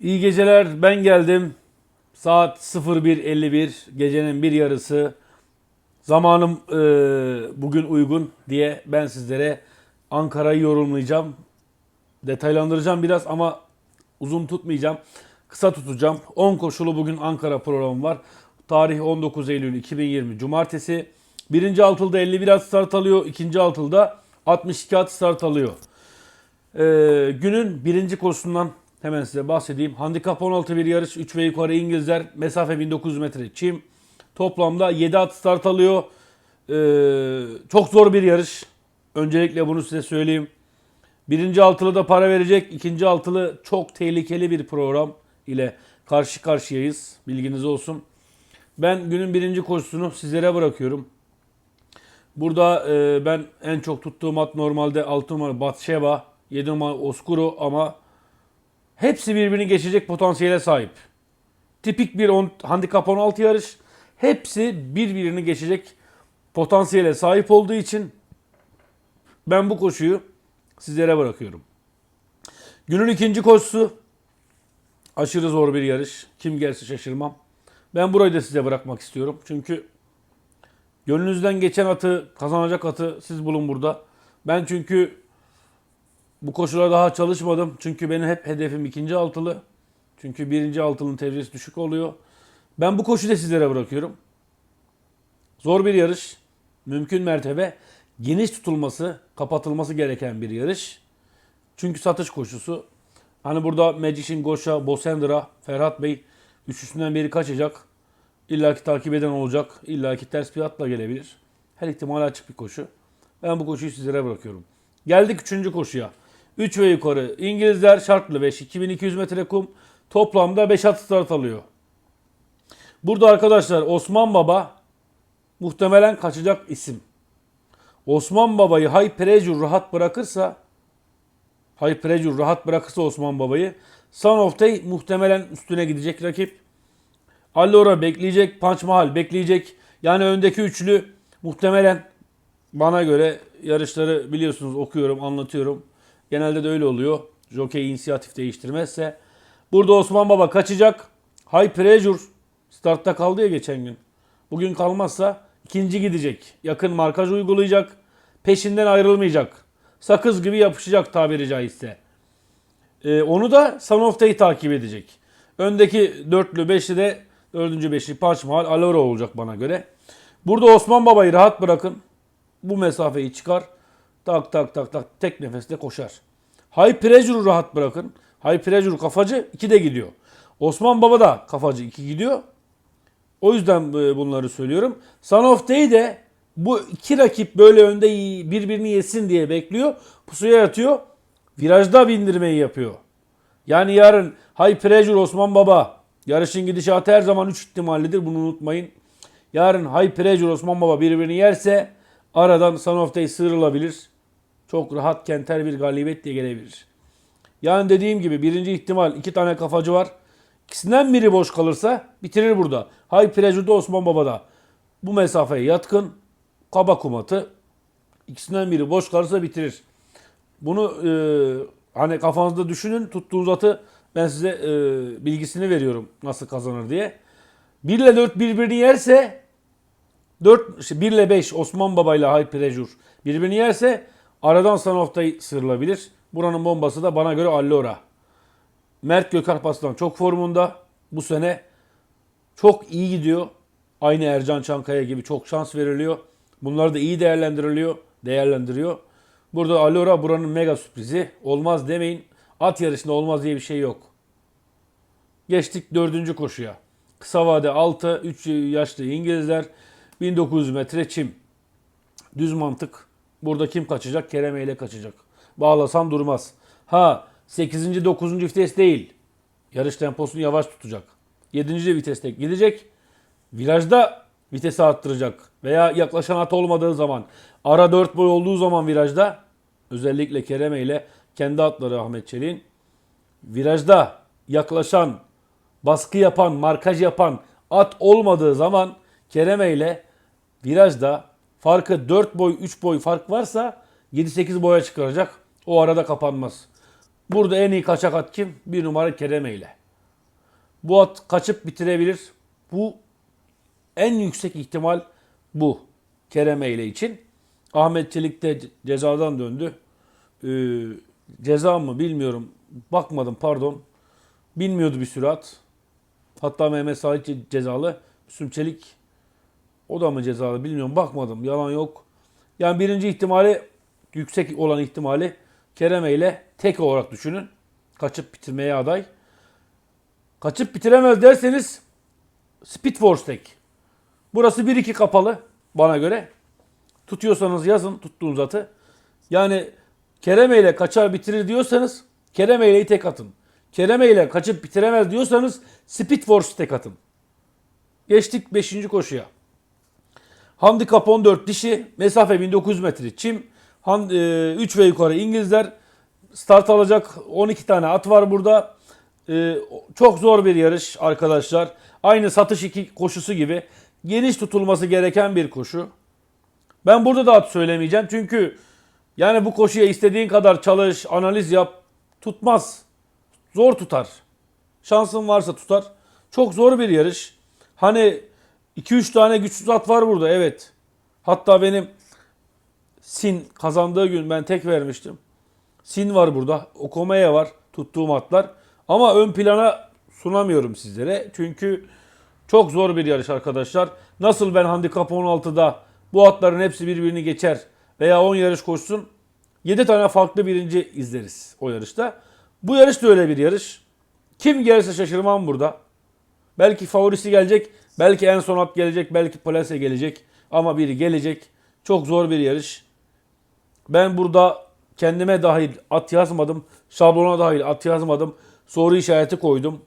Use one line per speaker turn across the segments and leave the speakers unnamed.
İyi geceler ben geldim. Saat 01.51 gecenin bir yarısı. Zamanım e, bugün uygun diye ben sizlere Ankara'yı yorumlayacağım. Detaylandıracağım biraz ama uzun tutmayacağım. Kısa tutacağım. 10 koşulu bugün Ankara programı var. Tarih 19 Eylül 2020 Cumartesi. Birinci altılda 51 at start alıyor. ikinci altılda 62 at start alıyor. Ee, günün birinci koşusundan hemen size bahsedeyim. Handikap 16 bir yarış. 3 ve yukarı İngilizler. Mesafe 1900 metre çim. Toplamda 7 at start alıyor. Ee, çok zor bir yarış. Öncelikle bunu size söyleyeyim. Birinci altılı da para verecek. ikinci altılı çok tehlikeli bir program ile karşı karşıyayız. Bilginiz olsun. Ben günün birinci koşusunu sizlere bırakıyorum. Burada e, ben en çok tuttuğum at normalde 6 numara Batşeba, 7 numara Oskuru ama hepsi birbirini geçecek potansiyele sahip. Tipik bir on, handikap 16 yarış. Hepsi birbirini geçecek potansiyele sahip olduğu için ben bu koşuyu sizlere bırakıyorum. Günün ikinci koşusu aşırı zor bir yarış. Kim gelse şaşırmam. Ben burayı da size bırakmak istiyorum. Çünkü Gönlünüzden geçen atı, kazanacak atı siz bulun burada. Ben çünkü bu koşulara daha çalışmadım. Çünkü benim hep hedefim ikinci altılı. Çünkü birinci altılının tecrübesi düşük oluyor. Ben bu koşuyu da sizlere bırakıyorum. Zor bir yarış. Mümkün mertebe geniş tutulması, kapatılması gereken bir yarış. Çünkü satış koşusu. Hani burada Magician, Goşa, Bosendra, Ferhat Bey üçüsünden biri kaçacak. İlla ki takip eden olacak. İlla ki ters bir atla gelebilir. Her ihtimale açık bir koşu. Ben bu koşuyu sizlere bırakıyorum. Geldik üçüncü koşuya. 3 ve yukarı. İngilizler şartlı 5. 2200 metre kum. Toplamda 5 at start alıyor. Burada arkadaşlar Osman Baba muhtemelen kaçacak isim. Osman Baba'yı High Pressure rahat bırakırsa High Pressure rahat bırakırsa Osman Baba'yı Son of Day muhtemelen üstüne gidecek rakip. Allora bekleyecek, Punch Mahal bekleyecek. Yani öndeki üçlü muhtemelen bana göre yarışları biliyorsunuz okuyorum, anlatıyorum. Genelde de öyle oluyor. Jockey inisiyatif değiştirmezse. Burada Osman Baba kaçacak. High Pressure startta kaldı ya geçen gün. Bugün kalmazsa ikinci gidecek. Yakın markaj uygulayacak. Peşinden ayrılmayacak. Sakız gibi yapışacak tabiri caizse. Ee, onu da Son of Day takip edecek. Öndeki dörtlü, beşli de dördüncü, beşli Punch Mahal Alora olacak bana göre. Burada Osman Baba'yı rahat bırakın. Bu mesafeyi çıkar. Tak tak tak tak tek nefeste koşar. High Pressure'u rahat bırakın. High Pressure kafacı 2 de gidiyor. Osman Baba da kafacı 2 gidiyor. O yüzden e, bunları söylüyorum. Son of Day de bu iki rakip böyle önde birbirini yesin diye bekliyor. Pusuya yatıyor. Virajda bindirmeyi yapıyor. Yani yarın High Pressure Osman Baba yarışın gidişatı her zaman 3 ihtimallidir bunu unutmayın. Yarın High Pressure Osman Baba birbirini yerse aradan Son of Day sıyrılabilir. Çok rahat kenter bir galibiyet diye gelebilir. Yani dediğim gibi birinci ihtimal iki tane kafacı var. İkisinden biri boş kalırsa bitirir burada. High Pressure'da Osman Baba'da. Bu mesafeye yatkın. Kaba kumatı. İkisinden biri boş kalırsa bitirir. Bunu e, hani kafanızda düşünün. Tuttuğunuz atı ben size e, bilgisini veriyorum nasıl kazanır diye. 1 ile 4 birbirini yerse 4 işte 1 ile 5 Osman Baba ile High Pressure birbirini yerse aradan Sanoft'a sıyrılabilir. Buranın bombası da bana göre Allora. Mert Gökalpaslan çok formunda. Bu sene çok iyi gidiyor. Aynı Ercan Çankaya gibi çok şans veriliyor. Bunlar da iyi değerlendiriliyor. Değerlendiriyor. Burada Allora buranın mega sürprizi. Olmaz demeyin. At yarışında olmaz diye bir şey yok. Geçtik dördüncü koşuya. Kısa vade 6, 3 yaşlı İngilizler. 1900 metre çim. Düz mantık. Burada kim kaçacak? Kereme ile kaçacak. Bağlasan durmaz. Ha 8. 9. vites değil. Yarış temposunu yavaş tutacak. 7. viteste gidecek. Virajda vitesi arttıracak. Veya yaklaşan at olmadığı zaman. Ara 4 boy olduğu zaman virajda özellikle Kereme ile kendi atları Ahmet Çelik'in virajda yaklaşan, baskı yapan, markaj yapan at olmadığı zaman Kereme ile virajda farkı 4 boy 3 boy fark varsa 7-8 boya çıkaracak. O arada kapanmaz. Burada en iyi kaçak at kim? Bir numara Kereme ile. Bu at kaçıp bitirebilir. Bu en yüksek ihtimal bu. Kerem Eyle için. Ahmet Çelik de ce- cezadan döndü. Ee, ceza mı bilmiyorum. Bakmadım pardon. Bilmiyordu bir sürat. Hatta Mehmet Salih ce- cezalı. Müslüm Çelik o da mı cezalı bilmiyorum. Bakmadım. Yalan yok. Yani birinci ihtimali yüksek olan ihtimali Kerem ile tek olarak düşünün. Kaçıp bitirmeye aday. Kaçıp bitiremez derseniz Speed Force tek. Burası 1-2 kapalı bana göre. Tutuyorsanız yazın tuttuğunuz atı. Yani Kereme ile kaçar bitirir diyorsanız Kereme ile'yi tek atın. Kereme ile kaçıp bitiremez diyorsanız Speed Force tek atın. Geçtik 5. koşuya. Handikap 14 dişi, mesafe 1900 metre çim. 3 ve yukarı İngilizler start alacak 12 tane at var burada. E, çok zor bir yarış arkadaşlar. Aynı satış iki koşusu gibi geniş tutulması gereken bir koşu. Ben burada da at söylemeyeceğim çünkü yani bu koşuya istediğin kadar çalış, analiz yap tutmaz. Zor tutar. Şansın varsa tutar. Çok zor bir yarış. Hani 2-3 tane güçsüz at var burada evet. Hatta benim Sin kazandığı gün ben tek vermiştim. Sin var burada. Okomaya var tuttuğum atlar. Ama ön plana sunamıyorum sizlere. Çünkü çok zor bir yarış arkadaşlar. Nasıl ben handikap 16'da bu atların hepsi birbirini geçer veya 10 yarış koşsun 7 tane farklı birinci izleriz o yarışta. Bu yarış da öyle bir yarış. Kim gelirse şaşırmam burada. Belki favorisi gelecek, belki en son at gelecek, belki plase gelecek. Ama biri gelecek. Çok zor bir yarış. Ben burada kendime dahil at yazmadım. Şablona dahil at yazmadım. Soru işareti koydum.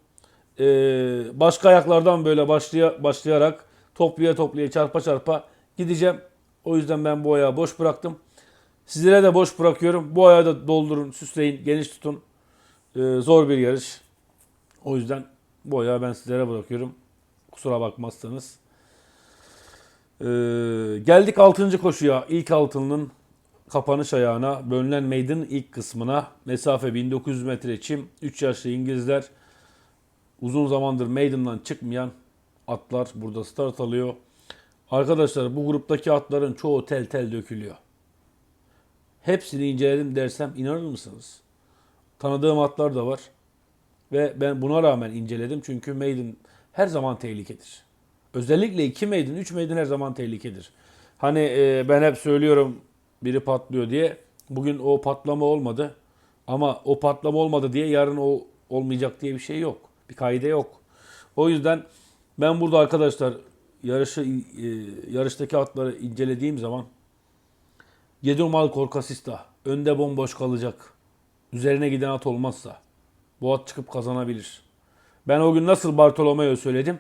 Ee, başka ayaklardan böyle başlaya, başlayarak toplaya toplaya çarpa çarpa gideceğim. O yüzden ben bu ayağı boş bıraktım. Sizlere de boş bırakıyorum. Bu ayağı da doldurun, süsleyin, geniş tutun. Ee, zor bir yarış. O yüzden bu ayağı ben sizlere bırakıyorum. Kusura bakmazsanız. Ee, geldik 6. koşuya. İlk altının kapanış ayağına. Bölünen Maiden ilk kısmına. Mesafe 1900 metre çim. 3 yaşlı İngilizler. Uzun zamandır Maiden'dan çıkmayan atlar burada start alıyor. Arkadaşlar bu gruptaki atların çoğu tel tel dökülüyor. Hepsini inceledim dersem inanır mısınız? Tanıdığım atlar da var. Ve ben buna rağmen inceledim çünkü maiden her zaman tehlikedir. Özellikle 2 maiden, 3 maiden her zaman tehlikedir. Hani e, ben hep söylüyorum biri patlıyor diye. Bugün o patlama olmadı. Ama o patlama olmadı diye yarın o olmayacak diye bir şey yok. Bir kaide yok. O yüzden ben burada arkadaşlar yarışı e, yarıştaki atları incelediğim zaman 7 numaralı Korkasista önde bomboş kalacak. Üzerine giden at olmazsa bu at çıkıp kazanabilir. Ben o gün nasıl Bartolomeo söyledim.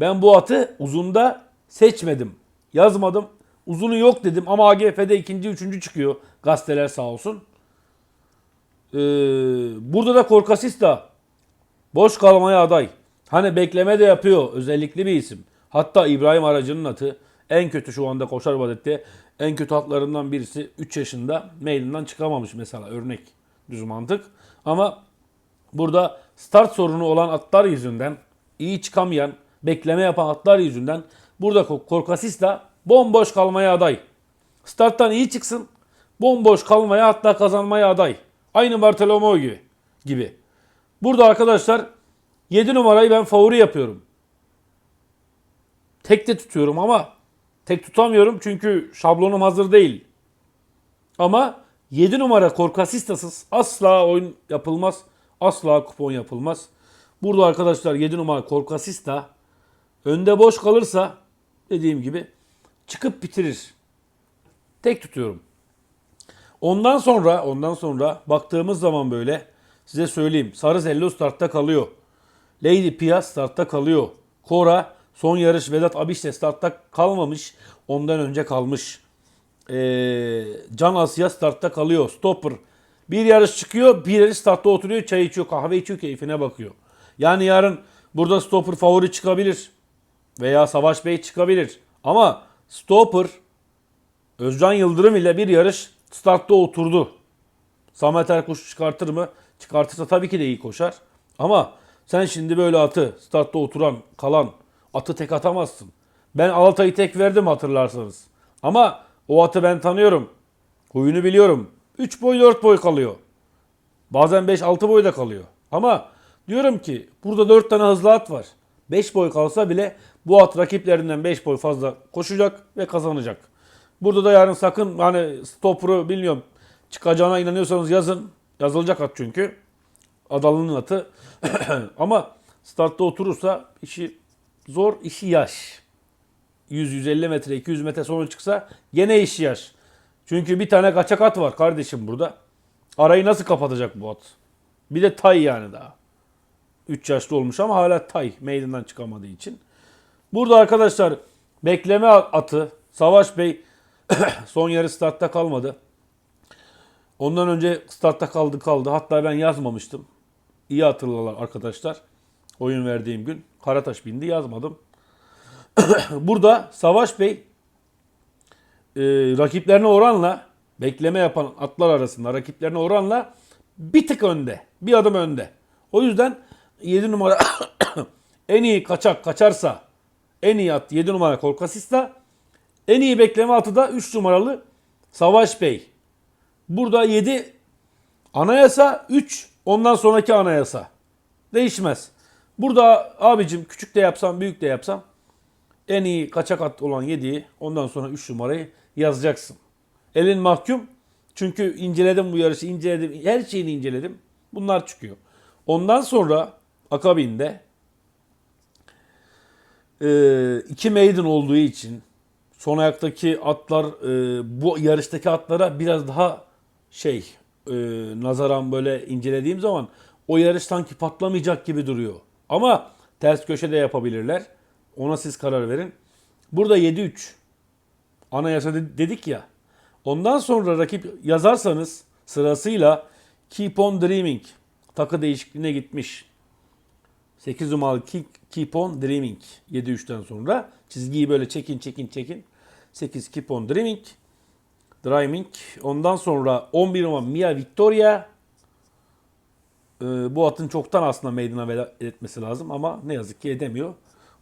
Ben bu atı uzunda seçmedim. Yazmadım. Uzunu yok dedim ama AGF'de ikinci, üçüncü çıkıyor. Gazeteler sağ olsun. Ee, burada da Korkasista boş kalmaya aday. Hani bekleme de yapıyor. Özellikli bir isim. Hatta İbrahim Aracı'nın atı en kötü şu anda koşar vadette en kötü atlarından birisi 3 yaşında meylinden çıkamamış mesela örnek düz mantık. Ama burada start sorunu olan atlar yüzünden iyi çıkamayan, bekleme yapan atlar yüzünden burada Korkasista bomboş kalmaya aday. Starttan iyi çıksın, bomboş kalmaya hatta kazanmaya aday. Aynı Bartolomeo gibi. gibi. Burada arkadaşlar 7 numarayı ben favori yapıyorum. Tek de tutuyorum ama tek tutamıyorum çünkü şablonum hazır değil. Ama 7 numara Korkasistasız asla oyun yapılmaz. Asla kupon yapılmaz. Burada arkadaşlar 7 numara Korkasista önde boş kalırsa dediğim gibi çıkıp bitirir. Tek tutuyorum. Ondan sonra ondan sonra baktığımız zaman böyle size söyleyeyim. Sarı Zello startta kalıyor. Lady Pia startta kalıyor. Kora son yarış Vedat Abiş de startta kalmamış. Ondan önce kalmış. Ee, Can Asya startta kalıyor. Stopper. Bir yarış çıkıyor, bir yarış startta oturuyor, çay içiyor, kahve içiyor, keyfine bakıyor. Yani yarın burada Stopper favori çıkabilir. Veya Savaş Bey çıkabilir. Ama Stopper Özcan Yıldırım ile bir yarış startta oturdu. Samet Erkuş çıkartır mı? Çıkartırsa tabii ki de iyi koşar. Ama Sen şimdi böyle atı startta oturan kalan atı tek atamazsın. Ben Alatay'ı tek verdim hatırlarsanız. Ama o atı ben tanıyorum. Huyunu biliyorum. 3 boy 4 boy kalıyor. Bazen 5-6 boy da kalıyor. Ama diyorum ki burada 4 tane hızlı at var. 5 boy kalsa bile bu at rakiplerinden 5 boy fazla koşacak ve kazanacak. Burada da yarın sakın hani stopper'ı bilmiyorum çıkacağına inanıyorsanız yazın. Yazılacak at çünkü. Adalı'nın atı. Ama startta oturursa işi zor, işi yaş. 100-150 metre, 200 metre sonra çıksa gene işi yaş. Çünkü bir tane kaçak at var kardeşim burada. Arayı nasıl kapatacak bu at? Bir de tay yani daha. 3 yaşlı olmuş ama hala tay meydandan çıkamadığı için. Burada arkadaşlar bekleme atı Savaş Bey son yarı startta kalmadı. Ondan önce startta kaldı kaldı. Hatta ben yazmamıştım. İyi hatırlarlar arkadaşlar. Oyun verdiğim gün. Karataş bindi yazmadım. Burada Savaş Bey e, rakiplerine oranla bekleme yapan atlar arasında rakiplerine oranla bir tık önde. Bir adım önde. O yüzden 7 numara en iyi kaçak kaçarsa en iyi at 7 numara Kolkasista en iyi bekleme atı da 3 numaralı Savaş Bey. Burada 7 anayasa 3 ondan sonraki anayasa. Değişmez. Burada abicim küçük de yapsam büyük de yapsam en iyi kaçak at olan 7'yi ondan sonra 3 numarayı yazacaksın. Elin mahkum. Çünkü inceledim bu yarışı, inceledim. Her şeyini inceledim. Bunlar çıkıyor. Ondan sonra akabinde e, iki maiden olduğu için son ayaktaki atlar e, bu yarıştaki atlara biraz daha şey e, nazaran böyle incelediğim zaman o yarış sanki patlamayacak gibi duruyor. Ama ters köşede yapabilirler. Ona siz karar verin. Burada 7-3 anayasa de- dedik ya. Ondan sonra rakip yazarsanız sırasıyla Keep on Dreaming takı değişikliğine gitmiş. 8 numaralı Keep, on Dreaming 7-3'ten sonra çizgiyi böyle çekin çekin çekin. 8 Keep on Dreaming. Dreaming. Ondan sonra 11 numara Mia Victoria. Ee, bu atın çoktan aslında meydana etmesi lazım ama ne yazık ki edemiyor.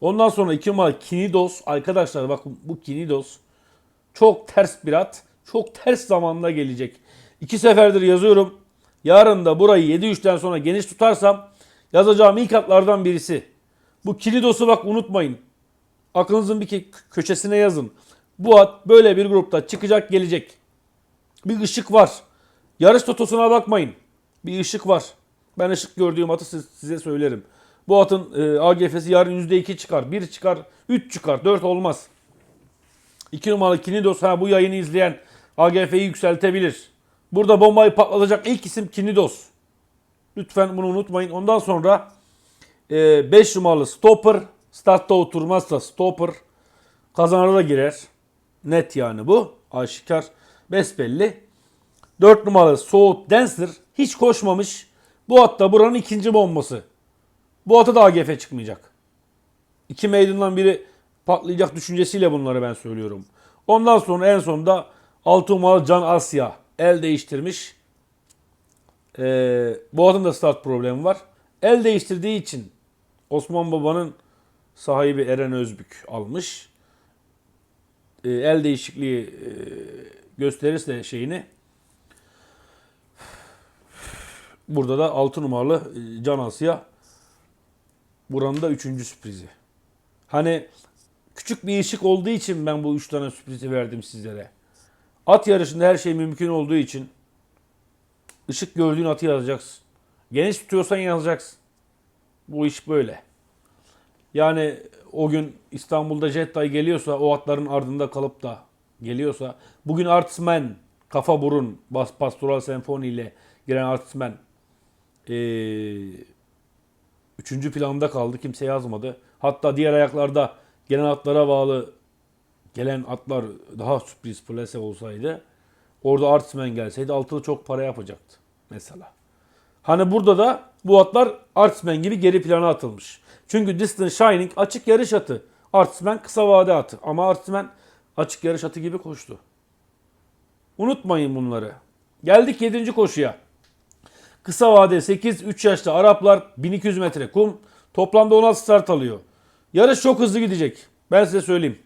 Ondan sonra 2 numara Kinidos. Arkadaşlar bakın bu Kinidos çok ters bir at. Çok ters zamanda gelecek. İki seferdir yazıyorum. Yarın da burayı 7-3'ten sonra geniş tutarsam yazacağım ilk atlardan birisi. Bu Kilidos'u bak unutmayın. Aklınızın bir köşesine yazın. Bu at böyle bir grupta çıkacak gelecek. Bir ışık var. Yarış totosuna bakmayın. Bir ışık var. Ben ışık gördüğüm atı siz- size söylerim. Bu atın e, AGF'si yarın %2 çıkar. 1 çıkar, 3 çıkar, 4 olmaz. 2 numaralı Kinidos ha bu yayını izleyen AGF'yi yükseltebilir. Burada bombayı patlatacak ilk isim Kinidos. Lütfen bunu unutmayın. Ondan sonra 5 numaralı Stopper. Startta oturmazsa Stopper kazanara da girer. Net yani bu. Aşikar. Besbelli. 4 numaralı Soğut Dancer hiç koşmamış. Bu hatta buranın ikinci bombası. Bu ata da AGF çıkmayacak. İki meydandan biri patlayacak düşüncesiyle bunları ben söylüyorum. Ondan sonra en sonunda 6 numaralı Can Asya el değiştirmiş. Ee, bu atın da start problemi var. El değiştirdiği için Osman Baba'nın sahibi Eren Özbük almış. Ee, el değişikliği e, gösterirse şeyini burada da 6 numaralı e, Can Asya buranın da 3. sürprizi. Hani küçük bir ışık olduğu için ben bu üç tane sürprizi verdim sizlere. At yarışında her şey mümkün olduğu için ışık gördüğün atı yazacaksın. Geniş tutuyorsan yazacaksın. Bu iş böyle. Yani o gün İstanbul'da Jettay geliyorsa o atların ardında kalıp da geliyorsa bugün Artsman kafa burun bas pastoral senfoni ile giren Artsman ee, Üçüncü planda kaldı. Kimse yazmadı. Hatta diğer ayaklarda gelen atlara bağlı gelen atlar daha sürpriz plase olsaydı orada Artsman gelseydi altılı çok para yapacaktı mesela. Hani burada da bu atlar Artsman gibi geri plana atılmış. Çünkü Distant Shining açık yarış atı. Artsman kısa vade atı. Ama Artsman açık yarış atı gibi koştu. Unutmayın bunları. Geldik 7. koşuya. Kısa vade 8, 3 yaşlı Araplar 1200 metre kum. Toplamda 16 start alıyor. Yarış çok hızlı gidecek. Ben size söyleyeyim.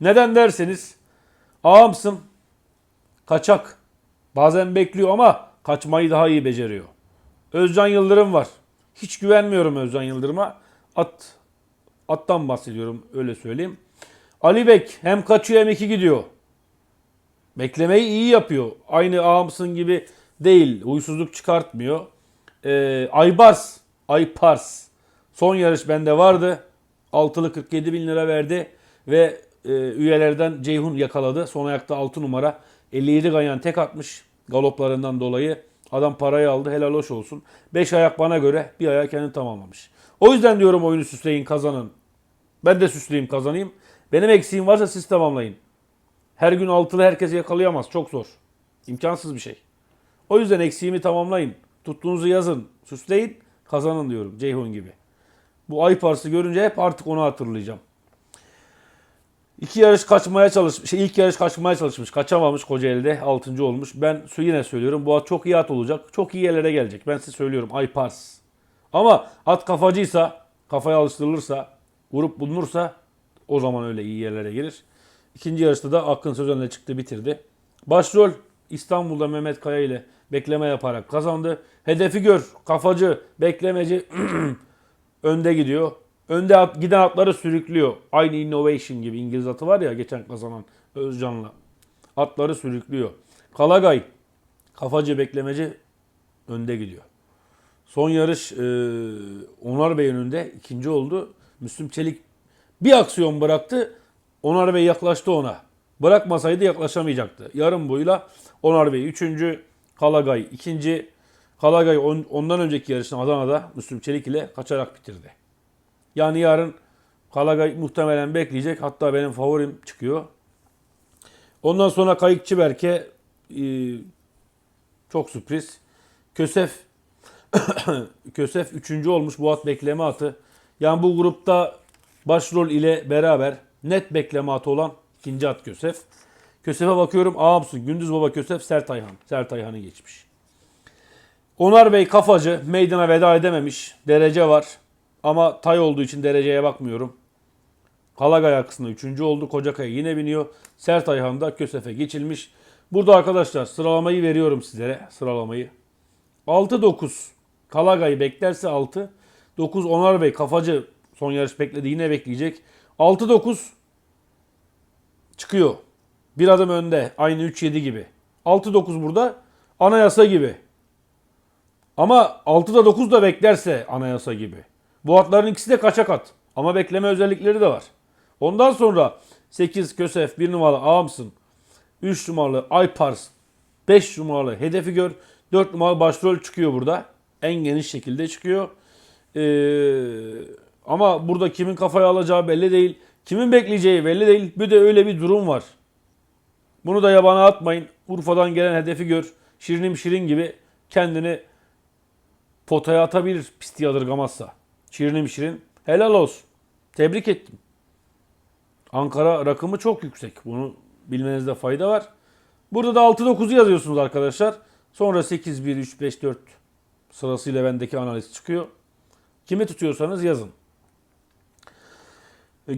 Neden derseniz ağamsın kaçak. Bazen bekliyor ama kaçmayı daha iyi beceriyor. Özcan Yıldırım var. Hiç güvenmiyorum Özcan Yıldırım'a. At attan bahsediyorum öyle söyleyeyim. Ali Bek hem kaçıyor hem iki gidiyor. Beklemeyi iyi yapıyor. Aynı ağamsın gibi değil. Huysuzluk çıkartmıyor. Ee, Aybars, Aypars. Son yarış bende vardı. Altılı 47 bin lira verdi. Ve e, üyelerden Ceyhun yakaladı. Son ayakta 6 numara. 57 ganyan tek atmış galoplarından dolayı. Adam parayı aldı. Helal hoş olsun. 5 ayak bana göre bir ayak kendi tamamlamış. O yüzden diyorum oyunu süsleyin kazanın. Ben de süsleyeyim kazanayım. Benim eksiğim varsa siz tamamlayın. Her gün altılı herkes yakalayamaz. Çok zor. İmkansız bir şey. O yüzden eksiğimi tamamlayın. Tuttuğunuzu yazın. Süsleyin. Kazanın diyorum. Ceyhun gibi. Bu ay parsı görünce hep artık onu hatırlayacağım. İki yarış kaçmaya çalışmış. Şey, ilk yarış kaçmaya çalışmış. Kaçamamış Kocaeli'de. Altıncı olmuş. Ben yine söylüyorum. Bu at çok iyi at olacak. Çok iyi yerlere gelecek. Ben size söylüyorum. Ay pars. Ama at kafacıysa, kafaya alıştırılırsa, vurup bulunursa o zaman öyle iyi yerlere gelir. İkinci yarışta da Akın Sözen'le çıktı bitirdi. Başrol İstanbul'da Mehmet Kaya ile bekleme yaparak kazandı. Hedefi gör, kafacı, beklemeci önde gidiyor. Önde at, giden atları sürüklüyor. Aynı Innovation gibi İngiliz atı var ya geçen kazanan Özcan'la. Atları sürüklüyor. Kalagay, kafacı, beklemeci önde gidiyor. Son yarış e, Onar Bey önünde ikinci oldu. Müslüm Çelik bir aksiyon bıraktı. Onar Bey yaklaştı ona. Bırakmasaydı yaklaşamayacaktı. Yarım boyuyla Onar Bey üçüncü, Kalagay ikinci. Kalagay on- ondan önceki yarışını Adana'da Müslüm Çelik ile kaçarak bitirdi. Yani yarın Kalagay muhtemelen bekleyecek. Hatta benim favorim çıkıyor. Ondan sonra Kayıkçı Berke e, çok sürpriz. Kösef Kösef 3. olmuş bu at bekleme atı. Yani bu grupta başrol ile beraber net bekleme atı olan ikinci at Kösef. Kösef'e bakıyorum ağamsın. Gündüz Baba Kösef Sert Ayhan. Sert Ayhan'ı geçmiş. Onar Bey kafacı meydana veda edememiş. Derece var. Ama tay olduğu için dereceye bakmıyorum. Kalagay arkasında 3. oldu. Kocakaya yine biniyor. Sert Ayhan da Kösef'e geçilmiş. Burada arkadaşlar sıralamayı veriyorum sizlere. Sıralamayı. 6-9 Kalagay beklerse 6. 9 Onar Bey kafacı son yarış bekledi yine bekleyecek. 6-9 çıkıyor. Bir adım önde. Aynı 3-7 gibi. 6-9 burada anayasa gibi. Ama 6'da 9 da beklerse anayasa gibi. Bu atların ikisi de kaçak at. Ama bekleme özellikleri de var. Ondan sonra 8 Kösef, 1 numaralı Ağamsın, 3 numaralı Aypars, 5 numaralı Hedefi Gör, 4 numaralı başrol çıkıyor burada. En geniş şekilde çıkıyor. Ee, ama burada kimin kafaya alacağı belli değil. Kimin bekleyeceği belli değil. Bir de öyle bir durum var. Bunu da yabana atmayın. Urfa'dan gelen hedefi gör. Şirinim şirin gibi kendini potaya atabilir pisti yadırgamazsa. Şirinim şirin. Helal olsun. Tebrik ettim. Ankara rakımı çok yüksek. Bunu bilmenizde fayda var. Burada da 6-9'u yazıyorsunuz arkadaşlar. Sonra 8-1-3-5-4 sırasıyla bendeki analiz çıkıyor. Kimi tutuyorsanız yazın.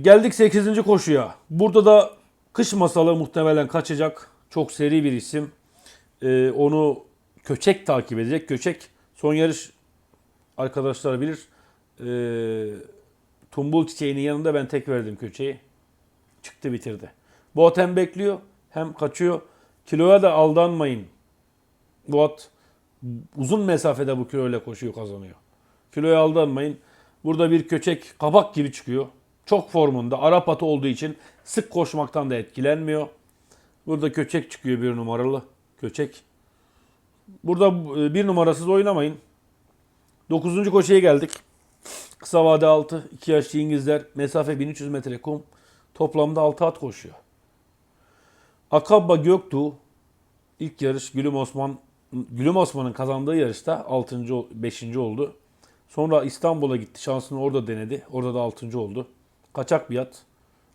Geldik 8. koşuya. Burada da kış masalı muhtemelen kaçacak. Çok seri bir isim. Ee, onu Köçek takip edecek. Köçek son yarış arkadaşlar bilir. Ee, Tumbul çiçeğinin yanında ben tek verdim Köçek'i. Çıktı bitirdi. Bu at hem bekliyor hem kaçıyor. Kiloya da aldanmayın. Bu at uzun mesafede bu kiloyla koşuyor kazanıyor. Kiloya aldanmayın. Burada bir köçek kabak gibi çıkıyor. Çok formunda. Arap atı olduğu için sık koşmaktan da etkilenmiyor. Burada köçek çıkıyor bir numaralı. Köçek. Burada e, bir numarasız oynamayın. Dokuzuncu koşuya geldik. Kısa vade 6. 2 yaşlı İngilizler. Mesafe 1300 metre kum. Toplamda 6 at koşuyor. Akabba Göktuğ ilk yarış Gülüm Osman Gülüm Osman'ın kazandığı yarışta 6. 5. oldu. Sonra İstanbul'a gitti. Şansını orada denedi. Orada da 6. oldu. Kaçak bir at.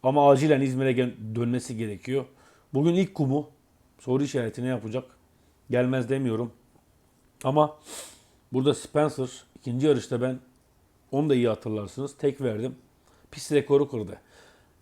Ama acilen İzmir'e dönmesi gerekiyor. Bugün ilk kumu soru işareti ne yapacak? Gelmez demiyorum. Ama Burada Spencer ikinci yarışta ben onu da iyi hatırlarsınız. Tek verdim. Pist rekoru kırdı.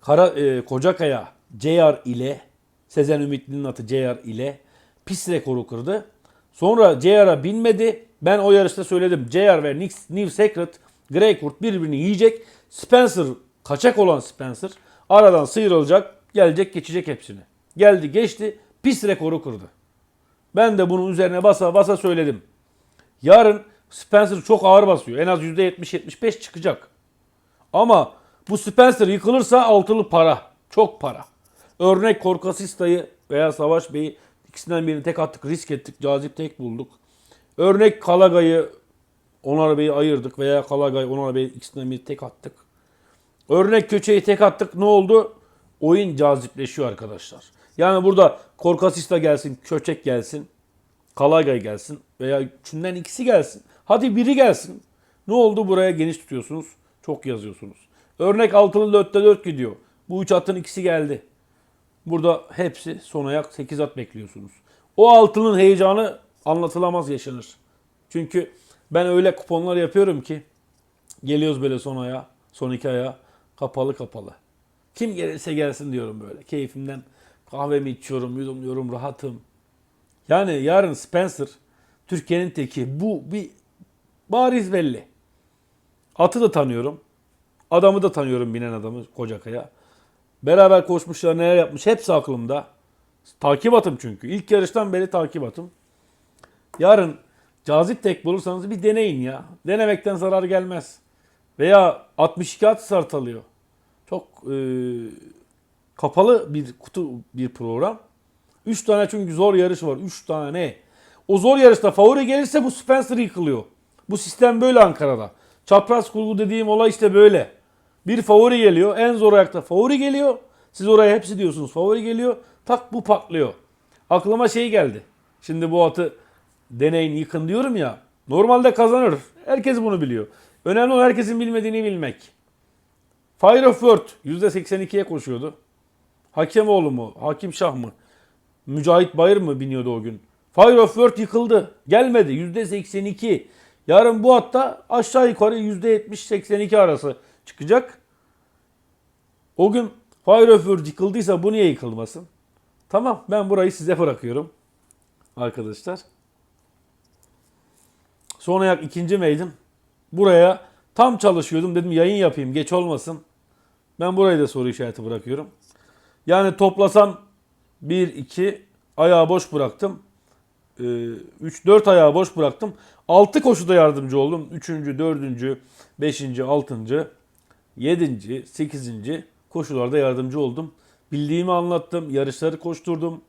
Kara, e, Kocakaya JR ile Sezen Ümitli'nin atı JR ile pist rekoru kırdı. Sonra JR'a binmedi. Ben o yarışta söyledim. JR ve Nix- New Secret Grey Kurt birbirini yiyecek. Spencer kaçak olan Spencer aradan sıyrılacak. Gelecek geçecek hepsini. Geldi geçti. Pist rekoru kırdı. Ben de bunun üzerine basa basa söyledim. Yarın Spencer çok ağır basıyor. En az %70-75 çıkacak. Ama bu Spencer yıkılırsa altılı para. Çok para. Örnek Korkasista'yı veya Savaş Bey'i ikisinden birini tek attık, risk ettik, cazip tek bulduk. Örnek Kalagay'ı Onar Bey'i ayırdık veya Kalagay Onar Bey'i ikisinden birini tek attık. Örnek Köçe'yi tek attık. Ne oldu? Oyun cazipleşiyor arkadaşlar. Yani burada Korkasista gelsin, Köçek gelsin, Kalagay gelsin veya üçünden ikisi gelsin. Hadi biri gelsin. Ne oldu? Buraya geniş tutuyorsunuz. Çok yazıyorsunuz. Örnek altılı 4'te 4 gidiyor. Bu üç atın ikisi geldi. Burada hepsi son ayak 8 at bekliyorsunuz. O altının heyecanı anlatılamaz yaşanır. Çünkü ben öyle kuponlar yapıyorum ki geliyoruz böyle son aya, son iki aya kapalı kapalı. Kim gelirse gelsin diyorum böyle. Keyfimden kahvemi içiyorum, yudumluyorum, rahatım. Yani yarın Spencer Türkiye'nin teki. Bu bir bariz belli. Atı da tanıyorum. Adamı da tanıyorum binen adamı Kocakaya. Beraber koşmuşlar neler yapmış hepsi aklımda. Takip atım çünkü. İlk yarıştan beri takip atım. Yarın cazip tek bulursanız bir deneyin ya. Denemekten zarar gelmez. Veya 62 at start alıyor. Çok e, kapalı bir kutu bir program. 3 tane çünkü zor yarış var. 3 tane. O zor yarışta favori gelirse bu Spencer yıkılıyor. Bu sistem böyle Ankara'da. Çapraz kurgu dediğim olay işte böyle. Bir favori geliyor. En zor ayakta favori geliyor. Siz oraya hepsi diyorsunuz. Favori geliyor. Tak bu patlıyor. Aklıma şey geldi. Şimdi bu atı deneyin yıkın diyorum ya. Normalde kazanır. Herkes bunu biliyor. Önemli olan herkesin bilmediğini bilmek. Fire of Word %82'ye koşuyordu. Hakemoğlu mu? Hakim Şah mı? Mücahit Bayır mı biniyordu o gün? Fire of Word yıkıldı. Gelmedi. %82. Yarın bu hatta aşağı yukarı %70-82 arası çıkacak. O gün Fire of Word yıkıldıysa bu niye yıkılmasın? Tamam ben burayı size bırakıyorum. Arkadaşlar. Son ayak ikinci meydim. Buraya tam çalışıyordum. Dedim yayın yapayım geç olmasın. Ben burayı da soru işareti bırakıyorum. Yani toplasam 1, 2 ayağı boş bıraktım. 3, 4 ayağı boş bıraktım. 6 koşuda yardımcı oldum. 3. 4. 5. 6. 7. 8. koşularda yardımcı oldum. Bildiğimi anlattım. Yarışları koşturdum.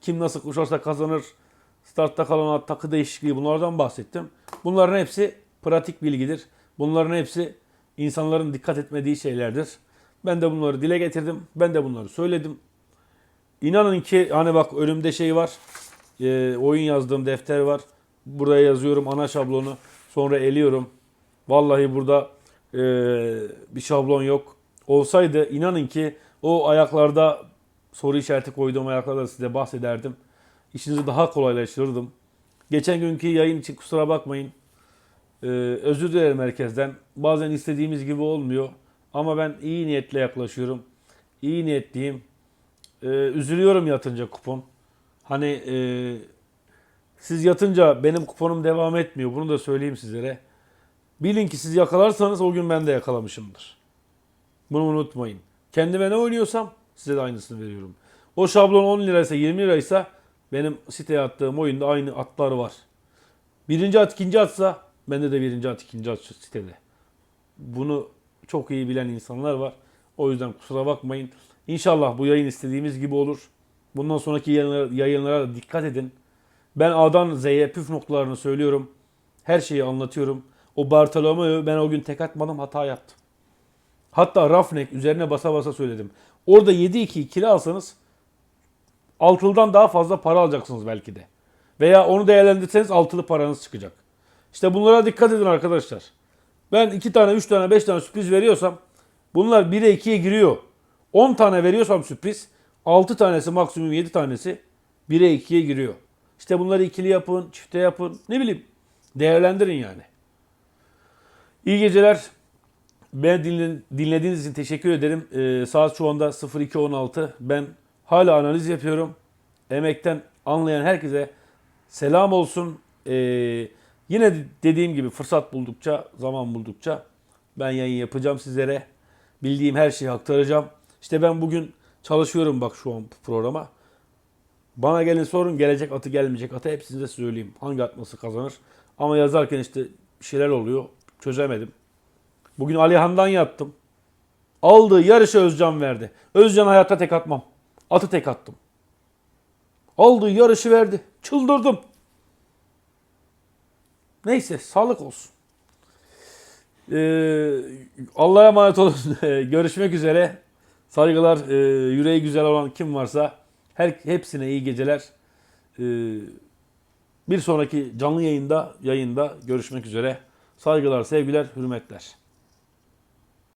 Kim nasıl koşarsa kazanır. Startta kalan takı değişikliği bunlardan bahsettim. Bunların hepsi pratik bilgidir. Bunların hepsi insanların dikkat etmediği şeylerdir. Ben de bunları dile getirdim. Ben de bunları söyledim. İnanın ki hani bak önümde şey var. e, oyun yazdığım defter var. Buraya yazıyorum ana şablonu. Sonra eliyorum. Vallahi burada e, bir şablon yok. Olsaydı inanın ki o ayaklarda soru işareti koyduğum ayaklarda size bahsederdim. İşinizi daha kolaylaştırırdım. Geçen günkü yayın için kusura bakmayın. Ee, özür dilerim herkesten. Bazen istediğimiz gibi olmuyor. Ama ben iyi niyetle yaklaşıyorum. İyi niyetliyim. Ee, üzülüyorum yatınca kupon. Hani e, siz yatınca benim kuponum devam etmiyor. Bunu da söyleyeyim sizlere. Bilin ki siz yakalarsanız o gün ben de yakalamışımdır. Bunu unutmayın. Kendime ne oynuyorsam size de aynısını veriyorum. O şablon 10 liraysa 20 liraysa benim siteye attığım oyunda aynı atlar var. Birinci at ikinci atsa bende de birinci at ikinci at sitede. Bunu çok iyi bilen insanlar var. O yüzden kusura bakmayın. İnşallah bu yayın istediğimiz gibi olur. Bundan sonraki yayınlara, yayınlara dikkat edin. Ben A'dan Z'ye püf noktalarını söylüyorum. Her şeyi anlatıyorum. O Bartolomeo ben o gün tek atmadım hata yaptım. Hatta Rafnek üzerine basa basa söyledim. Orada 7-2 ikili alsanız altılıdan daha fazla para alacaksınız belki de. Veya onu değerlendirseniz altılı paranız çıkacak. İşte bunlara dikkat edin arkadaşlar. Ben 2 tane, 3 tane, 5 tane sürpriz veriyorsam bunlar 1'e 2'ye giriyor. 10 tane veriyorsam sürpriz 6 tanesi maksimum 7 tanesi 1'e 2'ye giriyor. İşte bunları ikili yapın, çifte yapın. Ne bileyim Değerlendirin yani. İyi geceler. Dinle- dinlediğiniz için teşekkür ederim. Ee, saat şu anda 02.16. Ben hala analiz yapıyorum. Emekten anlayan herkese selam olsun. Ee, yine de- dediğim gibi fırsat buldukça, zaman buldukça ben yayın yapacağım sizlere. Bildiğim her şeyi aktaracağım. İşte ben bugün çalışıyorum bak şu an programa. Bana gelin sorun gelecek atı gelmeyecek atı hepsini de söyleyeyim. Hangi at nasıl kazanır. Ama yazarken işte bir şeyler oluyor. Çözemedim. Bugün Alihan'dan yattım. Aldığı yarışı Özcan verdi. Özcan hayatta tek atmam. Atı tek attım. Aldığı yarışı verdi. Çıldırdım. Neyse sağlık olsun. Ee, Allah'a emanet olun. Görüşmek üzere. Saygılar. Ee, yüreği güzel olan kim varsa her hepsine iyi geceler. Ee, bir sonraki canlı yayında yayında görüşmek üzere. Saygılar, sevgiler, hürmetler.